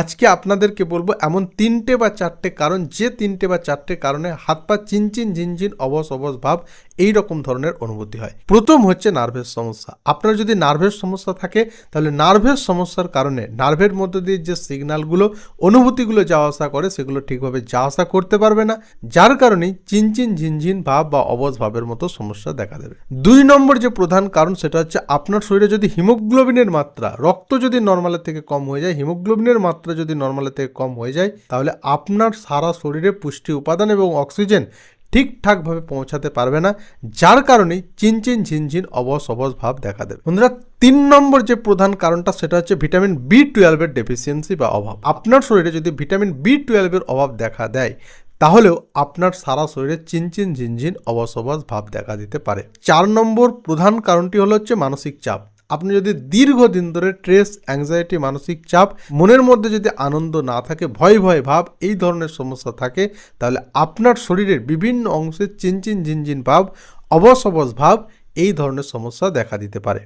আজকে আপনাদেরকে বলব এমন তিনটে বা চারটে কারণ, যে তিনটে বা চারটে কারণে হাত পা চিনচিন ঝিনঝিন অবস অবস ভাব এই রকম ধরনের অনুভূতি হয়। প্রথম হচ্ছে নার্ভের সমস্যা। আপনার যদি নার্ভের সমস্যা থাকে, তাহলে নার্ভের সমস্যার কারণে নার্ভের মধ্যে দিয়ে যে সিগন্যালগুলো অনুভূতিগুলো যাওয়া আসা করে, সেগুলো ঠিকভাবে যাওয়া আসা করতে পারবে না, যার কারণেই চিনচিন ঝিনঝিন ভাব বা অবস ভাবের মতো সমস্যা দেখা দেবে। দুই নম্বর যে প্রধান কারণ, সেটা হচ্ছে আপনার শরীরে যদি হিমোগ্লোবিনের মাত্রা, রক্ত যদি নর্মালের থেকে কম হয়ে যায়, হিমোগ্লোবিনের মাত্রা যদি নর্মালের থেকে কম হয়ে যায়, তাহলে আপনার সারা শরীরে পুষ্টি উপাদান এবং অক্সিজেন ঠিকঠাকভাবে পৌঁছাতে পারবে না, যার কারণেই চিনচিন ঝিনঝিন অবস অবস ভাব দেখা দেবে। বন্ধুরা, তিন নম্বর যে প্রধান কারণটা, সেটা হচ্ছে ভিটামিন বি টুয়েলভের ডেফিসিয়েন্সি বা অভাব। আপনার শরীরে যদি ভিটামিন বি টুয়েলভের অভাব দেখা দেয়, তাহলেও আপনার সারা শরীরে চিনচিন ঝিনঝিন অবস অবস ভাব দেখা দিতে পারে। চার নম্বর প্রধান কারণটি হলো হচ্ছে মানসিক চাপ। আপনি যদি দীর্ঘদিন ধরে স্ট্রেস অ্যাংজাইটি মানসিক চাপ, মনের মধ্যে যদি আনন্দ না থাকে, ভয় ভয় ভাব এই ধরনের সমস্যা থাকে, তাহলে আপনার শরীরের বিভিন্ন অংশে চিনচিন ঝিনঝিন ভাব অবস অবস ভাব এই ধরনের সমস্যা দেখা দিতে পারে।